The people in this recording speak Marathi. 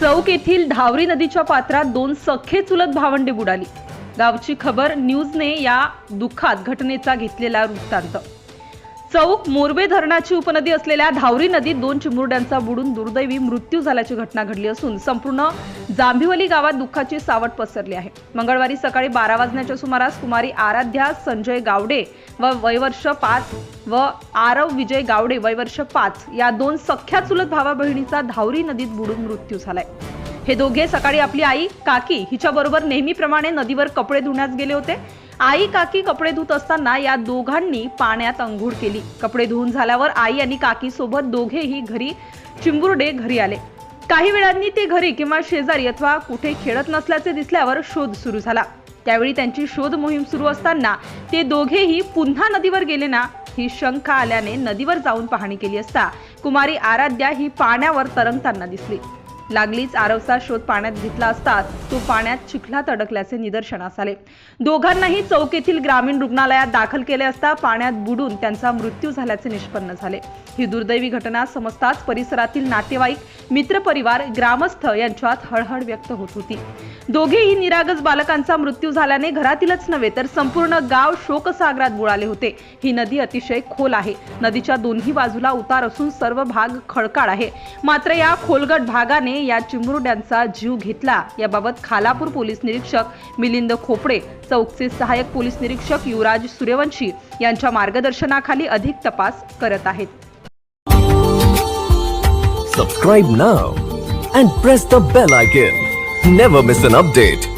चौक येथील धावरी नदीच्या पात्रात दोन सख्खे चुलत भावंडे बुडाली. गावची खबर न्यूजने या दुःखात घटनेचा घेतलेला वृत्तांत. चौक मोरबे धरणाची उपनदी असलेल्या धावरी नदीत दोन चिमुरड्यांचा बुडून दुर्दैवी मृत्यू झाल्याची घटना घडली असून संपूर्ण जांभिवली गावात दुःखाची सावट पसरली आहे. मंगळवारी सकाळी बारा वाजण्याच्या सुमारास कुमारी आराध्या संजय गावडे व वयवर्ष पाच व आरव विजय गावडे वयवर्ष पाच या दोन सख्या चुलत भावा बहिणीचा धावरी नदीत बुडून मृत्यू झालाय. हे दोघे सकाळी आपली आई काकी हिच्याबरोबर नेहमीप्रमाणे नदीवर कपडे धुण्यास गेले होते. आई काकी कपडे धुत असताना या दोघांनी पाण्यात अंघोळ केली. कपडे धुवून झाल्यावर आई आणि काकी सोबत दोघेही घरी चिंबुर्डे घरी आले. काही वेळांनी ते घरी किंवा शेजारी अथवा कुठे खेळत नसल्याचे दिसल्यावर शोध सुरू झाला. त्यावेळी त्यांची शोध मोहीम सुरू असताना ते दोघेही पुन्हा नदीवर गेले ना ही शंका आल्याने नदीवर जाऊन पाहणी केली असता कुमारी आराध्या ही पाण्यावर तरंगताना दिसली. लागलीच आरवचा शोध पाण्यात घेतला असता तो पाण्यात चिखलात अडकल्याचे निदर्शनास आले. दोघांनाही चौक येथील ग्रामीण रुग्णालयात दाखल केले असता पाण्यात बुडून त्यांचा मृत्यू झाल्याचे निष्पन्न झाले. ही दुर्दैवी घटना समजताच परिसरातील नातेवाईक मित्रपरिवार ग्रामस्थ यांच्यात हळहळ व्यक्त होत होती. दोघेही निरागस बालकांचा मृत्यू झाल्याने घरातीलच नव्हे तर संपूर्ण गाव शोकसागरात बुडाले होते. ही नदी अतिशय खोल आहे. नदीच्या दोन्ही बाजूला उतार असून सर्व भाग खडकाळ आहे. मात्र या खोलगट भागाने या चिमुरड्यांचा जीव घेतला. याबाबत खालापूर पोलीस निरीक्षक मिलिंद खोपडे चौकचे सहाय्यक पोलीस निरीक्षक युवराज सूर्यवंशी यांच्या मार्गदर्शनाखाली अधिक तपास करत आहेत. Subscribe now and press the bell icon never miss an update